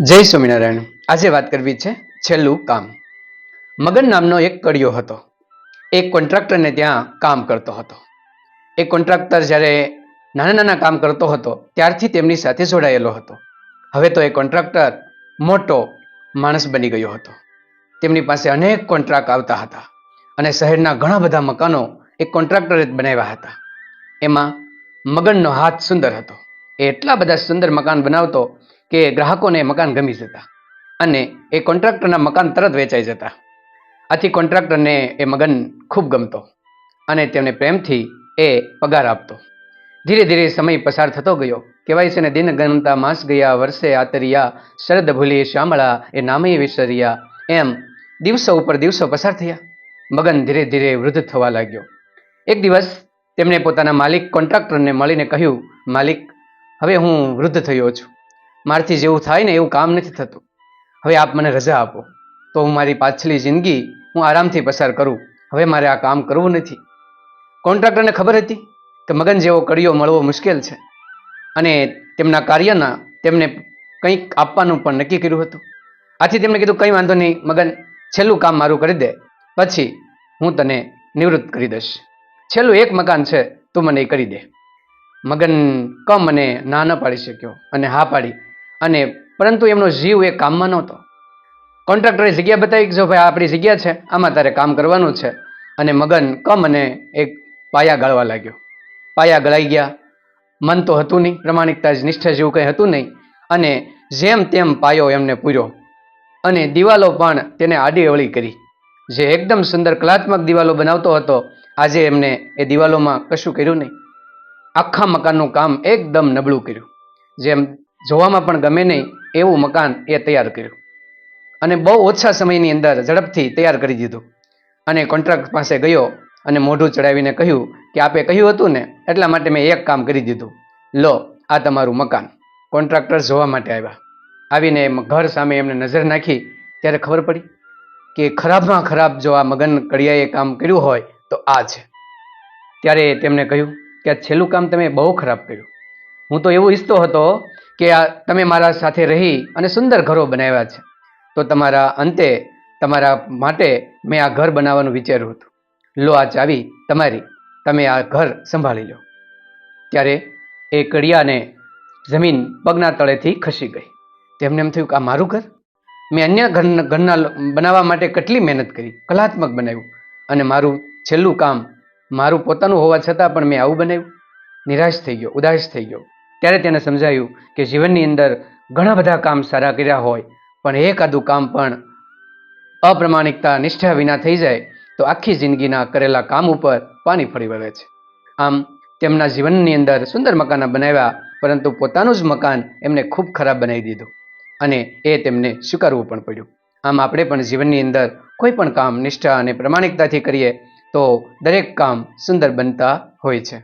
જય સ્વામિનારાયણ. આજે વાત કરવી છે છેલ્લું કામ. મગન નામનો એક કડિયો હતો. એક કોન્ટ્રાક્ટરને ત્યાં કામ કરતો હતો. એ કોન્ટ્રાક્ટર જ્યારે નાના નાના કામ કરતો હતો, ત્યારથી તેમની સાથે જોડાયેલો હતો. હવે તો એ કોન્ટ્રાક્ટર મોટો માણસ બની ગયો હતો. તેમની પાસે અનેક કોન્ટ્રાક્ટ આવતા હતા અને શહેરના ઘણા બધા મકાનો એ કોન્ટ્રાક્ટરે જ બનાવ્યા હતા. એમાં મગનનો હાથ સુંદર હતો. એ એટલા બધા સુંદર મકાન બનાવતો કે ગ્રાહકોને મકાન ગમી જતા અને એ કોન્ટ્રાક્ટરના મકાન તરત વેચાઈ જતા. આથી કોન્ટ્રાક્ટરને એ મગન ખૂબ ગમતો અને તેમને પ્રેમથી એ પગાર આપતો. ધીરે ધીરે સમય પસાર થતો ગયો. કહેવાય છે ને, દિન ગણતા માસ ગયા, વર્ષે આતરિયા, શરદ ભૂલી, શ્યામળા, એ નામે વિસર્યા, એમ દિવસો ઉપર દિવસો પસાર થયા. મગન ધીરે ધીરે વૃદ્ધ થવા લાગ્યો. એક દિવસ તેમણે પોતાના માલિક કોન્ટ્રાક્ટરને મળીને કહ્યું, માલિક, હવે હું વૃદ્ધ થયો છું. મારથી જેવું થાય ને એવું કામ નથી થતું. હવે આપ મને રજા આપો. તો હું મારી પાછલી જિંદગી હું આરામથી પસાર કરું. હવે મારે આ કામ કરવું નથી. કોન્ટ્રાક્ટરને ખબર હતી કે મગન જેવો કડિયો મળવો મુશ્કેલ છે. અને તેમના કાર્યના તેમને કંઈક આપવાનું પણ નક્કી કર્યું હતું. આથી તેમણે કીધું, કંઈ વાંધો નહીં, મગન, છેલ્લું કામ મારું કરી દે. પછી હું તને નિવૃત્ત કરી દઈશ. છેલ્લું એક મકાન છે, તું મને એ કરી દે. મગન કમ અને ના ન પાડી શક્યો અને હા પાડી. અને પરંતુ એમનો જીવ એ કામમાં નહોતો. કોન્ટ્રાક્ટરે જગ્યા બતાવી જો ભાઈ આપણી જગ્યા છે, આમાં તારે કામ કરવાનું છે. અને મગન કમ અને એક પાયા ગાળવા લાગ્યો. પાયા ગળાઈ ગયા. મન તો હતું નહીં, પ્રમાણિકતા જ નિષ્ઠા જેવું કંઈ હતું નહીં. અને જેમ તેમ પાયો એમને પૂર્યો. અને દિવાલો પણ તેને આડી અવળી કરી. જે એકદમ સુંદર કલાત્મક દિવાલો બનાવતો હતો, આજે એમને એ દિવાલોમાં કશું કર્યું નહીં. આખા મકાનનું કામ એકદમ નબળું કર્યું. જેમ જોવામાં પણ ગમે નહીં એવું મકાન એ તૈયાર કર્યું. અને બહુ ઓછા સમયની અંદર ઝડપથી તૈયાર કરી દીધું. અને કોન્ટ્રાક્ટ પાસે ગયો અને મોઢું ચડાવીને કહ્યું કે આપે કહ્યું હતું ને, એટલા માટે મેં એક કામ કરી દીધું. લો, આ તમારું મકાન. કોન્ટ્રાક્ટર જોવા માટે આવ્યા. આવીને ઘર સામે એમને નજર નાખી. ત્યારે ખબર પડી કે ખરાબમાં ખરાબ જો આ મગન કડિયાએ કામ કર્યું હોય તો આ છે. ત્યારે તેમણે કહ્યું કે આ છેલ્લું કામ તમે બહુ ખરાબ કર્યું. હું તો એવું ઈચ્છતો હતો કે આ તમે મારા સાથે રહી અને સુંદર ઘરો બનાવ્યા છે. તો તમારા અંતે, તમારા માટે મેં આ ઘર બનાવવાનું વિચાર્યું હતું. લો આ ચાવી તમારી, તમે આ ઘર સંભાળી લો. ત્યારે એ કડિયાને જમીન પગના તળેથી ખસી ગઈ. તેમને એમ થયું કે આ મારું ઘર? મેં અન્ય ઘર, ઘરના બનાવવા માટે કેટલી મહેનત કરી, કલાત્મક બનાવ્યું. અને મારું છેલ્લું કામ મારું પોતાનું હોવા છતાં પણ મેં આવું બનાવ્યું. નિરાશ થઈ ગયો, ઉદાસ થઈ ગયો. ત્યારે તેને સમજાયું કે જીવનની અંદર ઘણા બધા કામ સારા કર્યા હોય, પણ એકાદું કામ પણ અપ્રમાણિકતા, નિષ્ઠા વિના થઈ જાય, તો આખી જિંદગીના કરેલા કામ ઉપર પાણી ફરી વળે છે. આમ, તેમના જીવનની અંદર સુંદર મકાન બનાવ્યા, પરંતુ પોતાનું જ મકાન એમને ખૂબ ખરાબ બનાવી દીધું અને એ તેમને સ્વીકારવું પણ પડ્યું. આમ, આપણે પણ જીવનની અંદર કોઈ પણ કામ નિષ્ઠા અને પ્રમાણિકતાથી કરીએ, તો દરેક કામ સુંદર બનતા હોય છે.